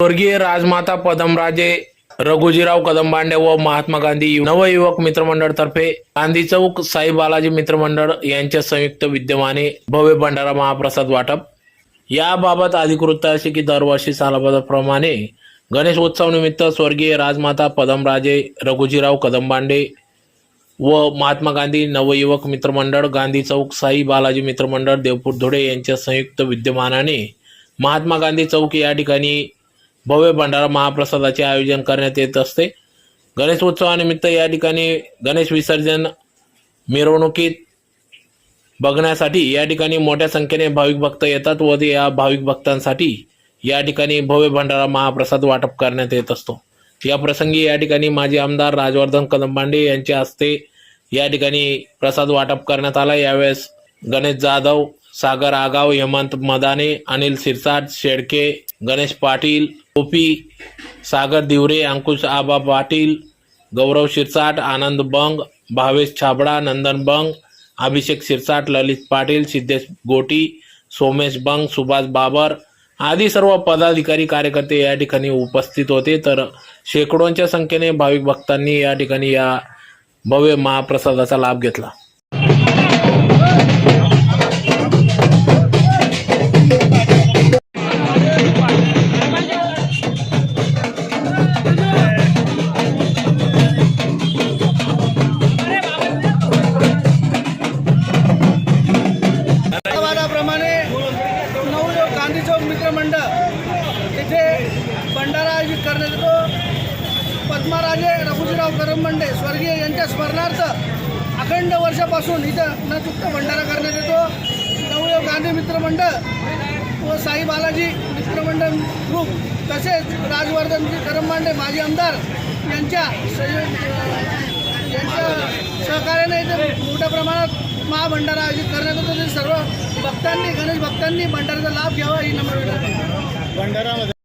स्वर्गीय राजमाता पदमराजे रघुजीराव कदमबांडे व महात्मा गांधी नवयुवक मित्रमंडळ तर्फे गांधी चौक साई बालाजी मित्रमंडळ यांच्या संयुक्त विद्यमाने भव्य भंडारा महाप्रसाद वाटप. याबाबत अधिकृत असे की दरवर्षी सालाबादाप्रमाणे गणेश उत्सव निमित्त स्वर्गीय राजमाता पदमराजे रघुजीराव कदमबांडे व महात्मा गांधी नवयुवक मित्रमंडळ गांधी चौक साई बालाजी मित्रमंडळ देवपूर धुळे यांच्या संयुक्त विद्यमानाने महात्मा गांधी चौक या ठिकाणी भव्य भंडारा महाप्रसादाचे आयोजन करण्यात येत असते. गणेश उत्सवानिमित्त या ठिकाणी गणेश विसर्जन मिरवणुकीत बघण्यासाठी या ठिकाणी मोठ्या संख्येने भाविक भक्त येतात व ते या भाविक भक्तांसाठी या ठिकाणी भव्य भंडारा महाप्रसाद वाटप करण्यात येत असतो. या प्रसंगी या ठिकाणी माजी आमदार राजवर्धन कदमबांडे यांच्या हस्ते या ठिकाणी प्रसाद वाटप करण्यात आला. यावेळेस गणेश जाधव सागर आगाव हेमंत मदाने अनिल सिरसाट शेडके गणेश पाटील ओपी सागर दिवरे अंकुश आबा पाटील गौरव शिरसाट आनंद बंग भावेश छाबडा नंदन बंग अभिषेक शिरसाट ललित पाटील सिद्धेश गोटी सोमेश बंग सुभाष बाबर आदी सर्व पदाधिकारी कार्यकर्ते या ठिकाणी उपस्थित होते. तर शेकडोंच्या संख्येने भाविक भक्तांनी या ठिकाणी या भव्य महाप्रसादाचा लाभ घेतला. गांधी चौक मित्रमंडळ. इथे भंडारा आयोजित करण्यात येतो. पद्माराजे रघुजीराव करमबंडे स्वर्गीय यांच्या स्मरणार्थ अखंड वर्षापासून इथं न चुकता भंडारा करण्यात येतो. नवयुवक गांधी मित्रमंडळ व साई बालाजी मित्रमंडळ ग्रुप तसेच राजवर्धनजी करमबांडे माजी आमदार यांच्या यांच्या सहकार्याने इथे मोठ्या प्रमाणात महाभंडारा आयोजित करण्यात येतो. सर्व भक्तांनी गणेश भक्तांनी भंडाराचा लाभ घ्यावा ही नम्र विनंती. भंडारामध्ये